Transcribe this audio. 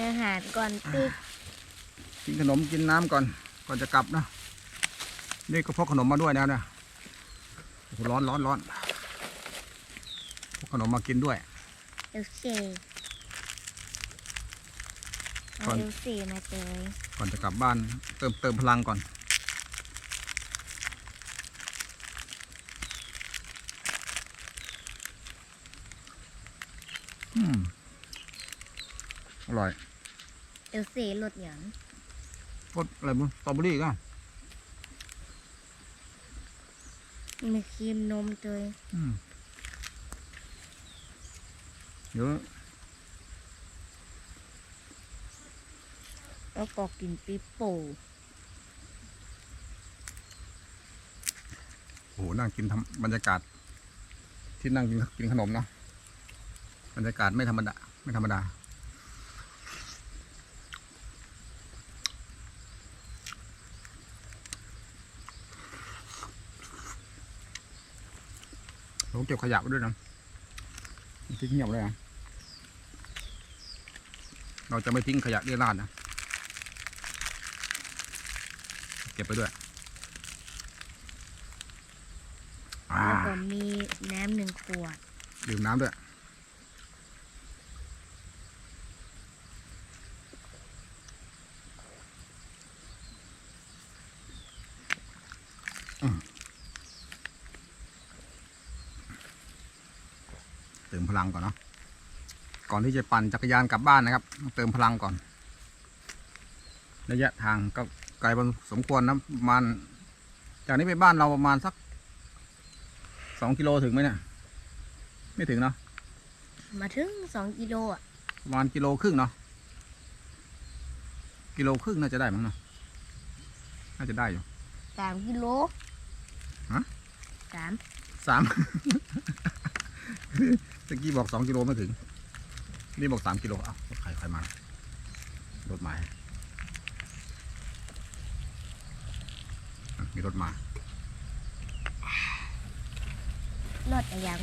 อาหารก่อนตึกกินขนมกินน้ำก่อน ก่อนจะกลับนะนี่ก็พกขนมมาด้วยนะเนี่ยโอ้โหร้อนร้อนร้อนพกขนมมากินด้วย เอลเซก่อน เอาเอลเซมาเจอก่อนจะกลับบ้านเติมเติมพลังก่อน อืม อร่อยเอลเซรสหยังรสอะไรบุ้สตรอเบอรี่ก็มีครีมนมเจออืมเดี๋ยวแล้วก็กินปิโป้โอ้โหนั่งกินทำบรรยากาศ ที่นั่งกินกินขนมเนาะบรรยากาศไม่ธรรมดา ไม่ธรรมดา ผมเก็บขยะไว้ด้วยนะทิ้งเงียบเลยนะเราจะไม่ทิ้งขยะเรี่ยราดนะ เก็บไปด้วยอ่าแล้วก็มีน้ำหนึ่งขวด ดื่มน้ำด้วย อืม เติมพลังก่อนเนาะก่อนที่จะปั่นจักรยานกลับบ้านนะครับต้องเติมพลังก่อน ระยะทางก็ไกลพอสมควรนะประมาณจากนี้ไปบ้านเราประมาณสักสองกิโลถึงไหมเนี่ยไม่ถึงเนาะมาถึงสองกิโลอะประมาณกิโลครึ่งเนาะกิโลครึ่งน่าจะได้มั้งเนาะน่าจะได้อยู่สามกิโลฮะสามสาม ตะกี้บอกสองกิโลไม่ถึง นี่บอกสามกิโลเอ้ารถใครใครมารถมามีรถมารถอะไรยัง